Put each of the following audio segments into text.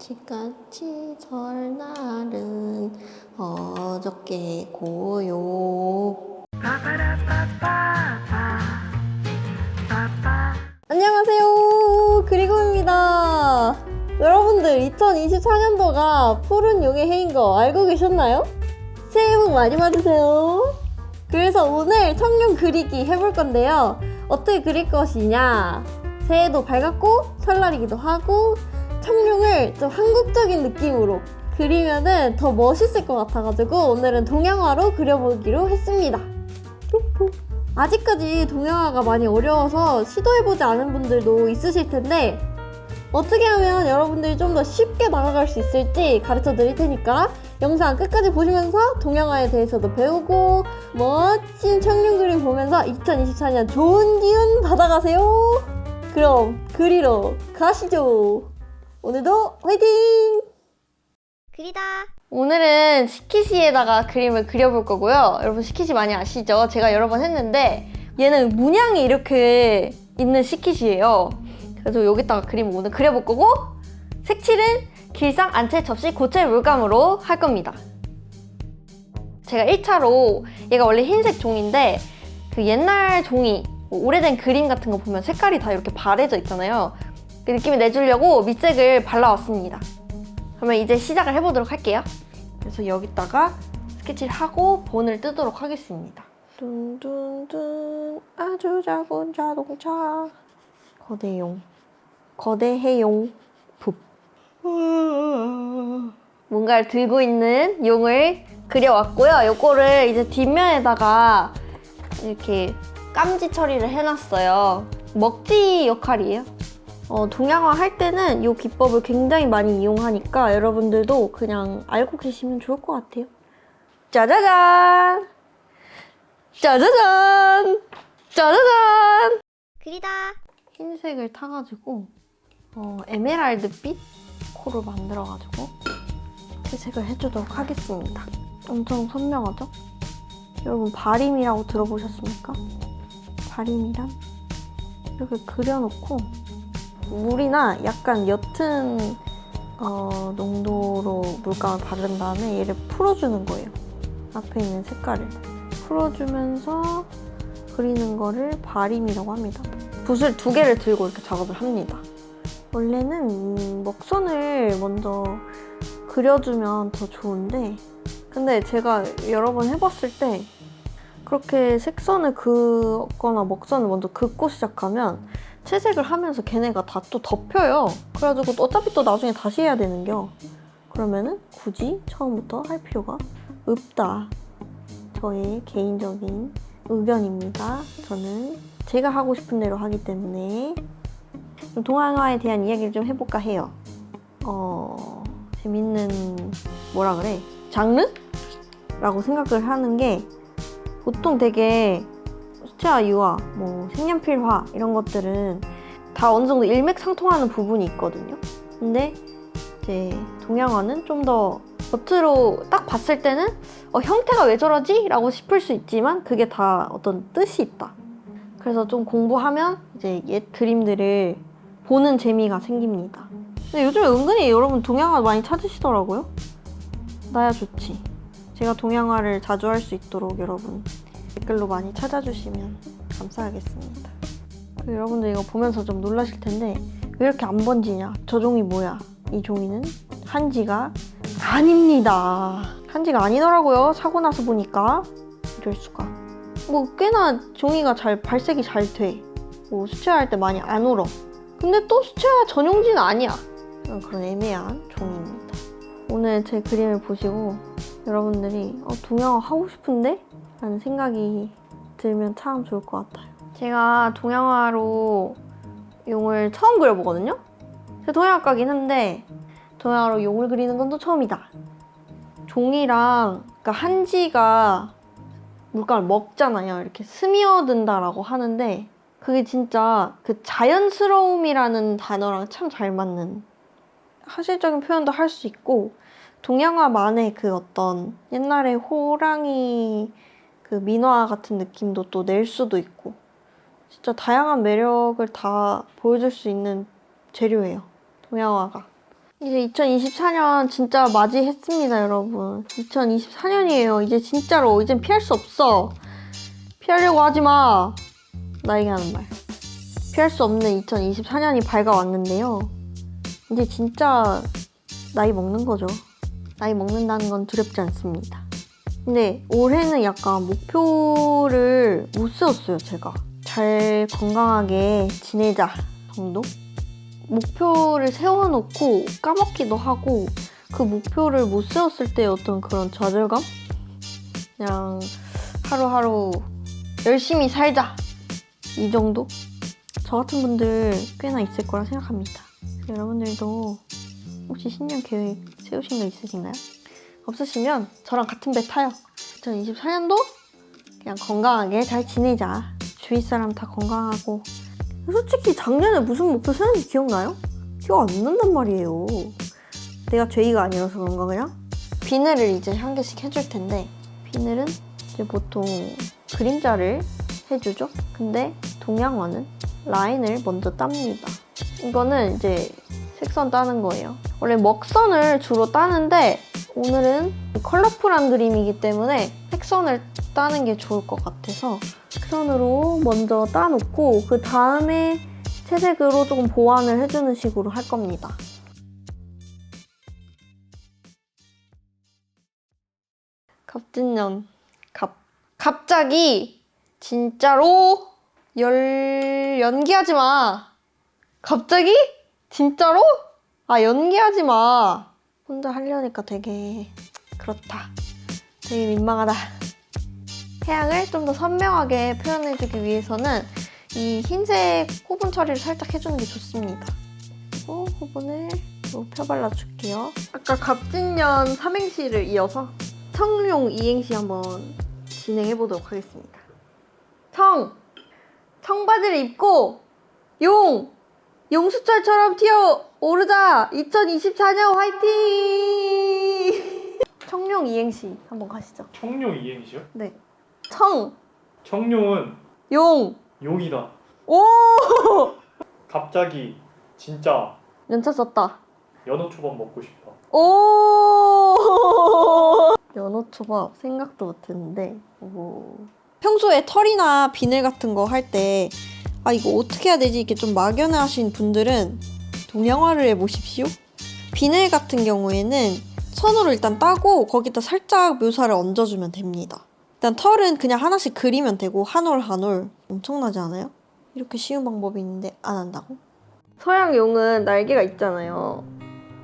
까치까치 설날은 어저께 고요. 안녕하세요. 그리고입니다. 여러분들 2024년도가 푸른 용의 해인 거 알고 계셨나요? 새해 복 많이 받으세요. 그래서 오늘 청룡 그리기 해볼 건데요. 어떻게 그릴 것이냐? 새해도 밝았고 설날이기도 하고 청룡을 좀 한국적인 느낌으로 그리면은 더 멋있을 것 같아가지고 오늘은 동양화로 그려보기로 했습니다. 아직까지 동양화가 많이 어려워서 시도해보지 않은 분들도 있으실 텐데 어떻게 하면 여러분들이 좀 더 쉽게 나아갈 수 있을지 가르쳐 드릴 테니까 영상 끝까지 보시면서 동양화에 대해서도 배우고 멋진 청룡 그림 보면서 2024년 좋은 기운 받아가세요. 그럼 그리러 가시죠. 오늘도 화이팅! 그리다. 오늘은 스키시에다가 그림을 그려볼 거고요. 여러분 스키시 많이 아시죠? 제가 여러 번 했는데 얘는 문양이 이렇게 있는 스키시예요. 그래서 여기다가 그림을 오늘 그려볼 거고 색칠은 길상 안채 접시 고체 물감으로 할 겁니다. 제가 1차로 얘가 원래 흰색 종인데 그 옛날 종이 뭐 오래된 그림 같은 거 보면 색깔이 다 이렇게 바래져 있잖아요. 그 느낌을 내주려고 밑색을 발라왔습니다. 그러면 이제 시작을 해보도록 할게요. 그래서 여기다가 스케치를 하고 본을 뜨도록 하겠습니다. 둔둔둔 아주 작은 자동차 거대용 거대해용 푹 뭔가를 들고 있는 용을 그려왔고요. 요거를 이제 뒷면에다가 이렇게 깜지 처리를 해놨어요. 먹지 역할이에요. 어, 동양화 할 때는 이 기법을 굉장히 많이 이용하니까 여러분들도 그냥 알고 계시면 좋을 것 같아요. 짜자잔! 짜자잔! 짜자잔! 그리다. 흰색을 타가지고 어, 에메랄드빛 코를 만들어가지고 채색을 해주도록 하겠습니다. 엄청 선명하죠? 여러분 바림이라고 들어보셨습니까? 바림이란 이렇게 그려놓고 물이나 약간 옅은 어, 농도로 물감을 바른 다음에 얘를 풀어주는 거예요. 앞에 있는 색깔을 풀어주면서 그리는 거를 바림이라고 합니다. 붓을 두 개를 들고 이렇게 작업을 합니다. 원래는 음, 먹선을 먼저 그려주면 더 좋은데 근데 제가 여러 번 해봤을 때 그렇게 색선을 긋거나 먹선을 먼저 긋고 시작하면 채색을 하면서 걔네가 다 또 덮여요. 그래가지고 또 어차피 또 나중에 다시 해야 되는겨. 그러면은 굳이 처음부터 할 필요가 없다. 저의 개인적인 의견입니다. 저는 제가 하고 싶은 대로 하기 때문에 좀 동양화에 대한 이야기를 좀 해볼까 해요. 어, 재밌는 뭐라 그래? 장르? 라고 생각을 하는 게 보통 되게 수채화, 유화, 뭐 색연필화 이런 것들은 다 어느 정도 일맥상통하는 부분이 있거든요. 근데 이제 동양화는 좀 더 겉으로 딱 봤을 때는 어, 형태가 왜 저러지? 라고 싶을 수 있지만 그게 다 어떤 뜻이 있다. 그래서 좀 공부하면 이제 옛 그림들을 보는 재미가 생깁니다. 근데 요즘에 은근히 여러분 동양화 많이 찾으시더라고요. 나야 좋지. 제가 동양화를 자주 할 수 있도록 여러분 댓글로 많이 찾아주시면 감사하겠습니다. 여러분들 이거 보면서 좀 놀라실 텐데 왜 이렇게 안 번지냐? 저 종이 뭐야? 이 종이는 한지가 아닙니다. 한지가 아니더라고요. 사고 나서 보니까 이럴 수가. 뭐 꽤나 종이가 잘 발색이 잘 돼. 뭐 수채화할 때 많이 안 울어. 근데 또 수채화 전용지는 아니야. 그런 애매한 종이입니다. 오늘 제 그림을 보시고 여러분들이 어, 동양화 하고 싶은데? 라는 생각이 들면 참 좋을 것 같아요. 제가 동양화로 용을 처음 그려보거든요? 제가 동양화가긴 한데 동양화로 용을 그리는 건 또 처음이다. 종이랑 그러니까 한지가 물감을 먹잖아요. 이렇게 스며든다라고 하는데 그게 진짜 그 자연스러움이라는 단어랑 참 잘 맞는 사실적인 표현도 할 수 있고 동양화만의 그 어떤 옛날에 호랑이 그 민화 같은 느낌도 또 낼 수도 있고 진짜 다양한 매력을 다 보여줄 수 있는 재료예요. 동양화가. 이제 2024년 진짜 맞이했습니다, 여러분. 2024년이에요. 이제 진짜로 이젠 피할 수 없어. 피하려고 하지 마. 나에게 하는 말. 피할 수 없는 2024년이 밝아왔는데요. 이제 진짜 나이 먹는 거죠. 나이 먹는다는 건 두렵지 않습니다. 근데 올해는 약간 목표를 못 세웠어요, 제가. 잘 건강하게 지내자 정도? 목표를 세워놓고 까먹기도 하고 그 목표를 못 세웠을 때 어떤 그런 좌절감? 그냥 하루하루 열심히 살자 이 정도? 저 같은 분들 꽤나 있을 거라 생각합니다. 여러분들도 혹시 신년 계획 세우신 거 있으신가요? 없으시면 저랑 같은 배 타요. 2024년도 그냥 건강하게 잘 지내자. 주위 사람 다 건강하고 솔직히 작년에 무슨 목표 세웠는지 기억나요? 기억 안 난단 말이에요. 내가 죄의가 아니라서 그런가 그냥? 비늘을 이제 한 개씩 해줄 텐데 비늘은 이제 보통 그림자를 해주죠. 근데 동양화는 라인을 먼저 땁니다. 이거는 이제 색선 따는 거예요. 원래 먹선을 주로 따는데 오늘은 컬러풀한 그림이기 때문에 색선을 따는 게 좋을 것 같아서 색선으로 먼저 따놓고 그 다음에 채색으로 조금 보완을 해주는 식으로 할 겁니다. 갑진년 갑 갑자기 진짜로 열 연기하지 마. 갑자기 진짜로? 아 연기하지 마. 혼자 하려니까 되게 그렇다. 되게 민망하다. 해양을 좀 더 선명하게 표현해주기 위해서는 이 흰색 호분 처리를 살짝 해주는 게 좋습니다. 그리고 호분을 또 펴발라줄게요. 아까 갑진년 삼행시를 이어서 청룡 이행시 한번 진행해보도록 하겠습니다. 청! 청바지를 입고 용! 용수철처럼 튀어 오르자! 2024년 화이팅! 청룡 이행시 한번 가시죠. 청룡 이행시요? 네. 청! 청룡은 용! 용이다. 오! 갑자기 진짜 연차 썼다. 연어 초밥 먹고 싶다. 오! 연어초밥 생각도 못했는데. 오. 평소에 털이나 비늘 같은 거 할 때 아 이거 어떻게 해야 되지 이렇게 좀 막연해 하신 분들은 동양화를 해보십시오. 비늘 같은 경우에는 손으로 일단 따고 거기다 살짝 묘사를 얹어주면 됩니다. 일단 털은 그냥 하나씩 그리면 되고 한 올 한 올 엄청나지 않아요? 이렇게 쉬운 방법이 있는데 안 한다고? 서양 용은 날개가 있잖아요.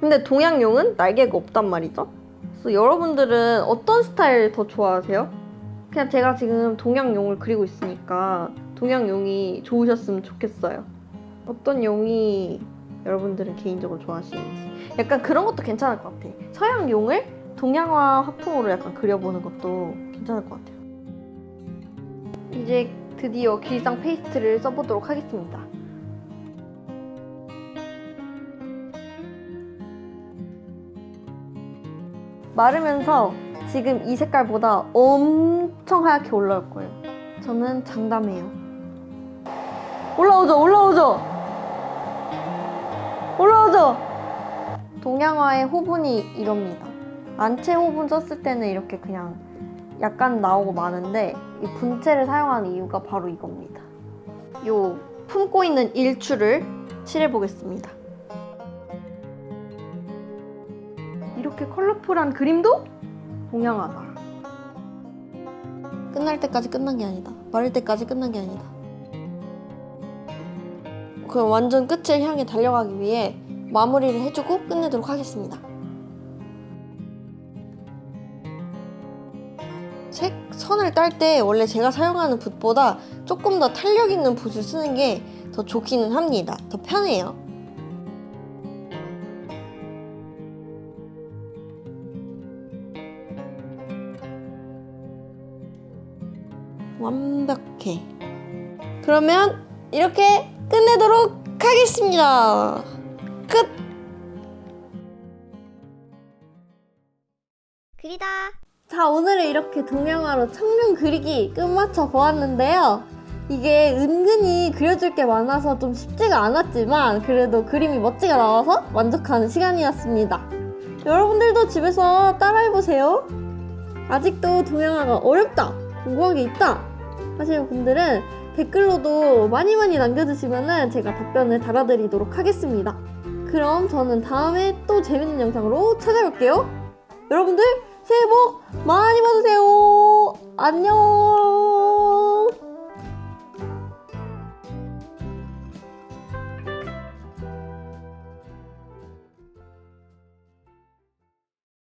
근데 동양 용은 날개가 없단 말이죠. 그래서 여러분들은 어떤 스타일 더 좋아하세요? 그냥 제가 지금 동양 용을 그리고 있으니까 동양 용이 좋으셨으면 좋겠어요. 어떤 용이 여러분들은 개인적으로 좋아하시는지. 약간 그런 것도 괜찮을 것 같아. 서양용을 동양화 화풍으로 약간 그려보는 것도 괜찮을 것 같아요. 이제 드디어 길상 페이스트를 써보도록 하겠습니다. 마르면서 지금 이 색깔보다 엄청 하얗게 올라올 거예요. 저는 장담해요. 올라오죠, 올라오죠, 올라오죠. 동양화의 호분이 이럽니다. 안채 호분 썼을 때는 이렇게 그냥 약간 나오고 마는데 이 분체를 사용하는 이유가 바로 이겁니다. 요 품고 있는 일출을 칠해 보겠습니다. 이렇게 컬러풀한 그림도 동양화다. 끝날 때까지 끝난 게 아니다. 마를 때까지 끝난 게 아니다. 그럼 완전 끝을 향해 달려가기 위해 마무리를 해주고 끝내도록 하겠습니다. 색 선을 딸 때 원래 제가 사용하는 붓보다 조금 더 탄력 있는 붓을 쓰는 게 더 좋기는 합니다. 더 편해요. 완벽해. 그러면 이렇게 끝내도록 하겠습니다. 끝! 그리다. 자, 오늘은 이렇게 동양화로 청룡 그리기 끝마쳐 보았는데요. 이게 은근히 그려줄 게 많아서 좀 쉽지가 않았지만 그래도 그림이 멋지게 나와서 만족하는 시간이었습니다. 여러분들도 집에서 따라해보세요. 아직도 동양화가 어렵다, 궁금한 게 있다 하시는 분들은 댓글로도 많이 많이 남겨주시면 제가 답변을 달아드리도록 하겠습니다. 그럼 저는 다음에 또 재밌는 영상으로 찾아올게요. 여러분들 새해 복 많이 받으세요. 안녕.